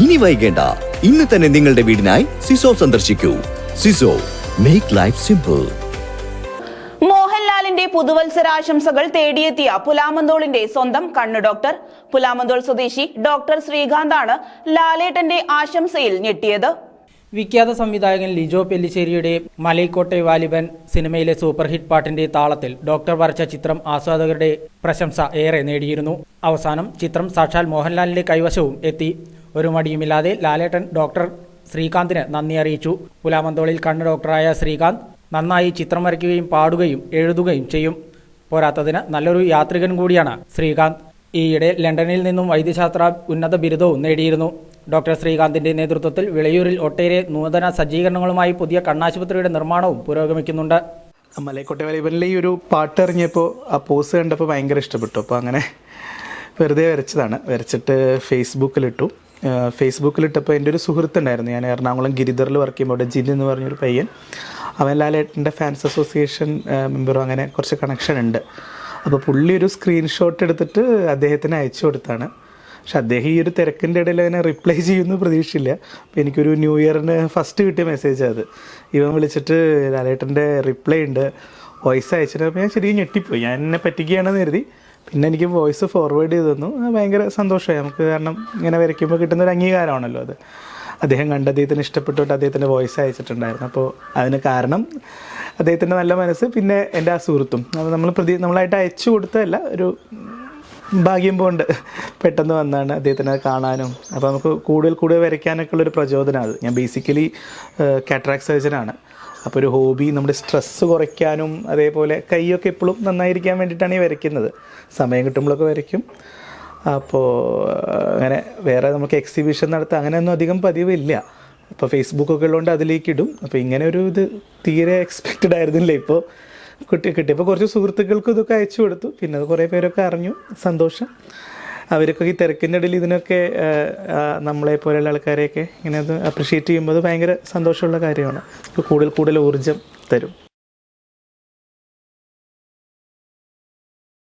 ഇനി വൈകേണ്ട. ഇന്ന് തന്നെ നിങ്ങളുടെ വീടിനായി സിസോ സന്ദർശിക്കൂ. സിസോ മേക്ക് ലൈഫ് സിമ്പിൾ മോഹൻലാലിന്റെ പുതുവത്സരാശംസകൾ തേടിയെത്തിയ പുലാമന്തോളിന്റെ സ്വന്തം കണ്ണു ഡോക്ടർ. പുലാമന്തോൾ സ്വദേശി ഡോക്ടർ ശ്രീകാന്താണ് ലാലേട്ടന്റെ ആശംസയിൽ ഞെട്ടിയത്. വിഖ്യാത സംവിധായകൻ ലിജോ പെല്ലിശ്ശേരിയുടെ മലൈക്കോട്ടെ വാലിബൻ സിനിമയിലെ സൂപ്പർ ഹിറ്റ് പാട്ടിന്റെ താളത്തിൽ ഡോക്ടർ വരച്ച ചിത്രം ആസ്വാദകരുടെ പ്രശംസ ഏറെ നേടിയിരുന്നു. അവസാനം ചിത്രം സാക്ഷാൽ മോഹൻലാലിന്റെ കൈവശവും എത്തി. ഒരു മടിയുമില്ലാതെ ലാലേട്ടൻ ഡോക്ടർ ശ്രീകാന്തിന് നന്ദി അറിയിച്ചു. പുലാമന്തോളിൽ കണ്ണ് ഡോക്ടറായ ശ്രീകാന്ത് നന്നായി ചിത്രം വരയ്ക്കുകയും പാടുകയും എഴുതുകയും ചെയ്യും. പോരാത്തതിന് നല്ലൊരു യാത്രികൻ കൂടിയാണ് ശ്രീകാന്ത്. ഈയിടെ ലണ്ടനിൽ നിന്നും വൈദ്യശാസ്ത്ര ഉന്നത ബിരുദവും നേടിയിരുന്നു. ഡോക്ടർ ശ്രീകാന്തിന്റെ നേതൃത്വത്തിൽ വിളയൂരിൽ ഒട്ടേറെ നൂതന സജ്ജീകരണങ്ങളുമായി പുതിയ കണ്ണാശുപത്രിയുടെ നിർമ്മാണവും പുരോഗമിക്കുന്നുണ്ട്. മലയക്കോട്ടെ വലൈബനിലെ ഈ ഒരു പാട്ട് ആ പോസ് കണ്ടപ്പോൾ ഭയങ്കര ഇഷ്ടപ്പെട്ടു. അപ്പോൾ അങ്ങനെ വെറുതെ വരച്ചതാണ്. വരച്ചിട്ട് ഫേസ്ബുക്കിലിട്ടു ഫേസ്ബുക്കിലിട്ടപ്പോൾ എന്റെ ഒരു സുഹൃത്തുണ്ടായിരുന്നു. ഞാൻ എറണാകുളം ഗിരിധറിൽ വർക്ക് ചെയ്യുമ്പോൾ ജിൻ എന്ന് പറഞ്ഞൊരു പയ്യൻ. അവൻ ലാലേട്ടന്റെ ഫാൻസ് അസോസിയേഷൻ മെമ്പറും അങ്ങനെ കുറച്ച് കണക്ഷൻ ഉണ്ട്. അപ്പോൾ പുള്ളി ഒരു സ്ക്രീൻഷോട്ട് എടുത്തിട്ട് അദ്ദേഹത്തിന് അയച്ചു കൊടുത്താണ്. പക്ഷെ അദ്ദേഹം ഈ ഒരു തിരക്കിന്റെ ഇടയിൽ അതിനെ റിപ്ലൈ ചെയ്യുമെന്ന് പ്രതീക്ഷയില്ല അപ്പോൾ എനിക്കൊരു ന്യൂ ഇയറിന് ഫസ്റ്റ് കിട്ടിയ മെസ്സേജ് അത്. ഇവൻ വിളിച്ചിട്ട് ലാലേട്ടന്റെ റിപ്ലൈ ഉണ്ട്. വോയിസ് അയച്ചിട്ട് അപ്പോൾ ഞാൻ ശരിക്കും ഞെട്ടിപ്പോയി. ഞാൻ എന്നെ പറ്റിക്കുകയാണെന്ന് കരുതി. പിന്നെ എനിക്ക് വോയിസ് ഫോർവേഡ് ചെയ്ത് തന്നു ഭയങ്കര സന്തോഷമായി. നമുക്ക് കാരണം ഇങ്ങനെ വരയ്ക്കുമ്പോൾ കിട്ടുന്ന ഒരു അംഗീകാരമാണല്ലോ അത്. അദ്ദേഹം കണ്ട് അദ്ദേഹത്തിന് ഇഷ്ടപ്പെട്ടിട്ട് അദ്ദേഹത്തിന്റെ വോയിസ് അയച്ചിട്ടുണ്ടായിരുന്നു. അപ്പോൾ അതിന് കാരണം അദ്ദേഹത്തിന്റെ നല്ല മനസ്സ് പിന്നെ എന്റെ ആ സുഹൃത്തും. നമ്മൾ പ്രതി നമ്മളായിട്ട് അയച്ചു കൊടുത്തതല്ല ഒരു ഭാഗ്യം പോണ്ട് പെട്ടെന്ന് വന്നാണ് അദ്ദേഹത്തിനെ കാണാനും. അപ്പോൾ നമുക്ക് കൂടുതൽ കൂടുതൽ വരയ്ക്കാനൊക്കെ ഉള്ളൊരു പ്രചോദനം അത്. ഞാൻ ബേസിക്കലി കാറ്ററാക്ട് സർജനാണ് അപ്പോൾ ഒരു ഹോബി നമ്മുടെ സ്ട്രെസ്സ് കുറയ്ക്കാനും അതേപോലെ കൈയൊക്കെ എപ്പോഴും നന്നായിരിക്കാൻ വേണ്ടിയിട്ടാണ് ഈ വരയ്ക്കുന്നത്. സമയം കിട്ടുമ്പോഴൊക്കെ വരയ്ക്കും. അപ്പോൾ അങ്ങനെ വേറെ നമുക്ക് എക്സിബിഷൻ നടത്താൻ അങ്ങനെയൊന്നും അധികം പതിവില്ല. അപ്പോൾ ഫേസ്ബുക്കൊക്കെ ഉള്ളതുകൊണ്ട് അതിലേക്ക് ഇടും. അപ്പോൾ ഇങ്ങനെ ഒരു ഇത് തീരെ എക്സ്പെക്റ്റഡ് ആയിരുന്നില്ല ഇപ്പോൾ കിട്ടി കിട്ടിയപ്പോൾ കുറച്ച് സുഹൃത്തുക്കൾക്കും ഇതൊക്കെ അയച്ചു കൊടുത്തു. പിന്നെ അത് കുറേ പേരൊക്കെ അറിഞ്ഞു. സന്തോഷം. അവരൊക്കെ ഈ തിരക്കിന്റെ ഇടയിൽ ഇതിനൊക്കെ നമ്മളെ പോലെയുള്ള ആൾക്കാരെയൊക്കെ ഇങ്ങനെ അത് അപ്രിഷ്യേറ്റ് ചെയ്യുമ്പോൾ അത് ഭയങ്കര സന്തോഷമുള്ള കാര്യമാണ്. കൂടുതൽ കൂടുതൽ ഊർജം തരും.